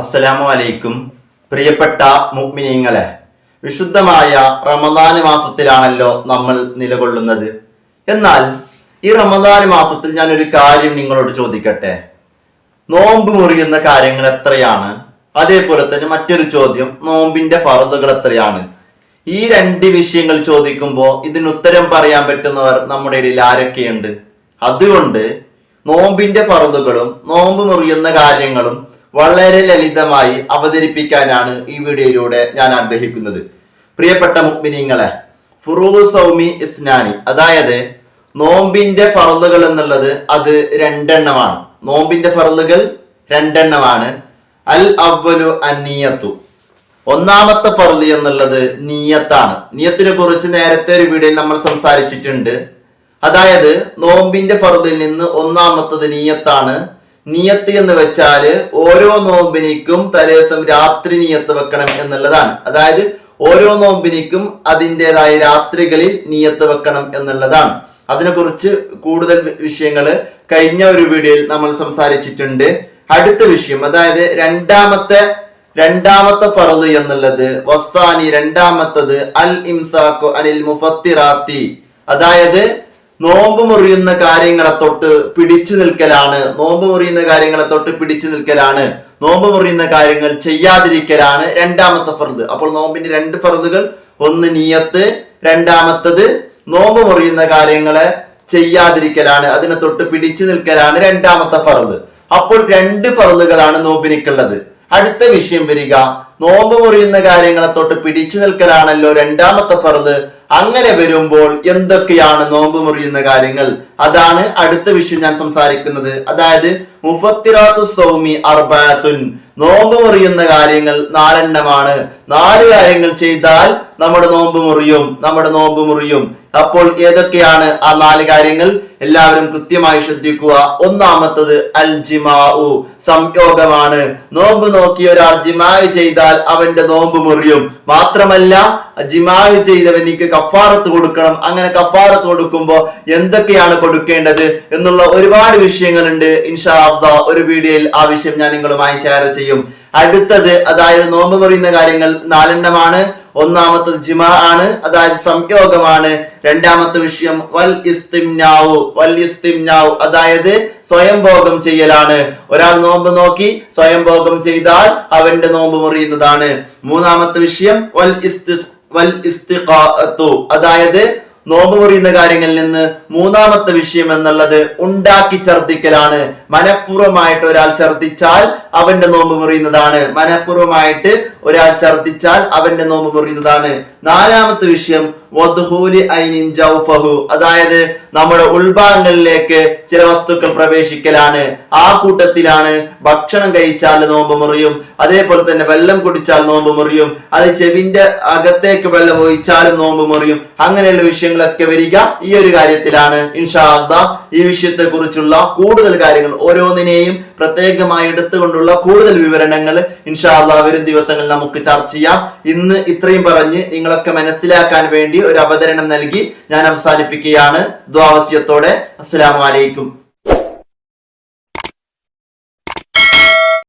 അസ്സലാമു അലൈക്കും പ്രിയപ്പെട്ട മുഗ്മിനീങ്ങളെ വിശുദ്ധമായ റമദാൻ മാസത്തിലാണല്ലോ നമ്മൾ നിലകൊള്ളുന്നത്. എന്നാൽ ഈ റമദാൻ മാസത്തിൽ ഞാൻ ഒരു കാര്യം നിങ്ങളോട് ചോദിക്കട്ടെ? നോമ്പ് മുറിയുന്ന കാര്യങ്ങൾ എത്രയാണ്? അതേപോലെ തന്നെ മറ്റൊരു ചോദ്യം നോമ്പിന്റെ ഫറദുകൾ എത്രയാണ്? ഈ രണ്ട് വിഷയങ്ങൾ ചോദിക്കുമ്പോൾ ഇതിന് ഉത്തരം പറയാൻ പറ്റുന്നവർ നമ്മുടെ ഇടയിൽ ആരൊക്കെയുണ്ട്? അതുകൊണ്ട് നോമ്പിന്റെ ഫറദുകളും നോമ്പ് മുറിയുന്ന കാര്യങ്ങളും വളരെ ലളിതമായി അവതരിപ്പിക്കാനാണ് ഈ വീഡിയോയിലൂടെ ഞാൻ ആഗ്രഹിക്കുന്നത്. പ്രിയപ്പെട്ട മുക്മിനിങ്ങളെ ഫുറൂദ് സൗമി ഇസ്നാനി അതായത് നോമ്പിന്റെ ഫറലുകൾ എന്നുള്ളത് അത് രണ്ടെണ്ണമാണ്. നോമ്പിന്റെ ഫറലുകൾ രണ്ടെണ്ണമാണ്. അൽ അവലു അന്നിയത്തു. ഒന്നാമത്തെ ഫർദ് എന്നുള്ളത് നീയത്താണ്. നീയത്തിനെ കുറിച്ച് നേരത്തെ ഒരു വീഡിയോയിൽ നമ്മൾ സംസാരിച്ചിട്ടുണ്ട്. അതായത് നോമ്പിന്റെ ഫറലിൽ നിന്ന് ഒന്നാമത്തത് നീയത്താണ്. നിയത്ത് എന്ന് വെച്ചാൽ ഓരോ നോമ്പിനിക്കും തലേദിവസം രാത്രി നിയത്ത് വെക്കണം എന്നുള്ളതാണ്. അതായത് ഓരോ നോമ്പിനിക്കും അതിന്റെതായ രാത്രികളിൽ നിയത്ത് വെക്കണം എന്നുള്ളതാണ്. അതിനെക്കുറിച്ച് കൂടുതൽ വിഷയങ്ങൾ കഴിഞ്ഞ ഒരു വീഡിയോയിൽ നമ്മൾ സംസാരിച്ചിട്ടുണ്ട്. അടുത്ത വിഷയം അതായത് രണ്ടാമത്തെ രണ്ടാമത്തെ ഫറദ് എന്നുള്ളത് വസാനി രണ്ടാമത്തത് അൽ ഇംസാഖു അനിൽ മുഫത്തിറാത്തി. അതായത് നോമ്പ് മുറിയുന്ന കാര്യങ്ങളെ തൊട്ട് പിടിച്ചു നിൽക്കലാണ്. നോമ്പ് മുറിയുന്ന കാര്യങ്ങളെ തൊട്ട് പിടിച്ചു നിൽക്കലാണ്. നോമ്പ് മുറിയുന്ന കാര്യങ്ങൾ ചെയ്യാതിരിക്കലാണ് രണ്ടാമത്തെ ഫർദ്. അപ്പോൾ നോമ്പിന്റെ രണ്ട് ഫർദുകൾ ഒന്ന് നീയത്ത് രണ്ടാമത്തത് നോമ്പ് മുറിയുന്ന കാര്യങ്ങളെ ചെയ്യാതിരിക്കലാണ് അതിനെ തൊട്ട് പിടിച്ചു നിൽക്കലാണ് രണ്ടാമത്തെ ഫർദ്. അപ്പോൾ രണ്ട് ഫർദുകളാണ് നോമ്പിനിക്കുള്ളത്. അടുത്ത വിഷയം വരിക. നോമ്പ് മുറിയുന്ന കാര്യങ്ങളെ തൊട്ട് പിടിച്ചു നിൽക്കലാണല്ലോ രണ്ടാമത്തെ ഫർദ്. അങ്ങനെ വരുമ്പോൾ എന്തൊക്കെയാണ് നോമ്പ് മുറിയുന്ന കാര്യങ്ങൾ? അതാണ് അടുത്ത വിഷയം ഞാൻ സംസാരിക്കുന്നത്. അതായത് മുഫത്തിറാത്തു സൗമി അർബാത്തുൻ. നോമ്പ് മുറിയുന്ന കാര്യങ്ങൾ നാലെണ്ണമാണ്. നാല് കാര്യങ്ങൾ ചെയ്താൽ നമ്മുടെ നോമ്പ് മുറിയും നമ്മുടെ നോമ്പ് മുറിയും. അപ്പോൾ ഏതൊക്കെയാണ് ആ നാല് കാര്യങ്ങൾ? എല്ലാവരും കൃത്യമായി ശ്രദ്ധിക്കുക. ഒന്നാമത്തത് അൽ ജിമാഉ സംയോഗമാണ്. നോമ്പ് നോക്കി ഒരാൾ ജിമാവ് ചെയ്താൽ അവന്റെ നോമ്പ് മുറിയും. മാത്രമല്ല ജിമാവ് ചെയ്തവനിക്ക് കഫാറത്ത് കൊടുക്കണം. അങ്ങനെ കഫാറത്ത് കൊടുക്കുമ്പോൾ എന്തൊക്കെയാണ് കൊടുക്കേണ്ടത് എന്നുള്ള ഒരുപാട് വിഷയങ്ങളുണ്ട്. ഇൻഷാ ഒരു വീഡിയോയിൽ ആ വിഷയം ഞാൻ നിങ്ങളുമായി ഷെയർ ചെയ്യും. അടുത്തത് അതായത് നോമ്പ് മുറിയുന്ന കാര്യങ്ങൾ നാലെണ്ണമാണ്. ഒന്നാമത്തത് ജിമാ ആണ് അതായത് സംയോഗമാണ്. രണ്ടാമത്തെ വിഷയം വൽ ഇസ്തിംനാവു വൽ ഇസ്തിംനാവു അതായത് സ്വയം ഭോഗം ചെയ്യലാണ്. ഒരാൾ നോമ്പ് നോക്കി സ്വയം ഭോഗം ചെയ്താൽ അവന്റെ നോമ്പ് മുറിയുന്നതാണ്. മൂന്നാമത്തെ വിഷയം വൽ ഇസ്തി വൽ ഇസ്തിഖാഅത്തു അതായത് നോമ്പ് മുറിയുന്ന കാര്യങ്ങളിൽ നിന്ന് മൂന്നാമത്തെ വിഷയം എന്നുള്ളത് ഉണ്ടാക്കി ഛർദിക്കലാണ് മനഃപൂർവമായിട്ട് ഒരാൾ ഛർദിച്ചാൽ അവന്റെ നോമ്പ് മുറിയുന്നതാണ്. മനഃപൂർവമായിട്ട് ഒരാൾ ഛർദിച്ചാൽ അവന്റെ നോമ്പ് മുറിയുന്നതാണ്. നാലാമത്തെ വിഷയം അതായത് നമ്മുടെ ഉൾഭാഗങ്ങളിലേക്ക് ചില വസ്തുക്കൾ പ്രവേശിക്കലാണ്. ആ കൂട്ടത്തിലാണ് ഭക്ഷണം കഴിച്ചാൽ നോമ്പ് മുറിയും അതേപോലെ തന്നെ വെള്ളം കുടിച്ചാൽ നോമ്പ് മുറിയും അത് ചെവിന്റെ അകത്തേക്ക് വെള്ളം ഒഴിച്ചാലും നോമ്പ് മുറിയും. അങ്ങനെയുള്ള വിഷയങ്ങളൊക്കെ വരിക ഈ ഒരു കാര്യത്തിലാണ്. ഇൻഷാ ഈ വിഷയത്തെക്കുറിച്ചുള്ള കൂടുതൽ കാര്യങ്ങൾ ഓരോന്നിനെയും പ്രത്യേകമായി എടുത്തുകൊണ്ടുള്ള കൂടുതൽ വിവരണങ്ങൾ ഇൻഷാ അള്ളാ വരും ദിവസങ്ങളിൽ നമുക്ക് ചർച്ച ചെയ്യാം. ഇന്ന് ഇത്രയും പറഞ്ഞ് നിങ്ങളൊക്കെ മനസ്സിലാക്കാൻ വേണ്ടി ഒരു അവതരണം നൽകി ഞാൻ അവസാനിപ്പിക്കുകയാണ്. ദ്വാവസ്യത്തോടെ അസ്സലാമു അലൈക്കും.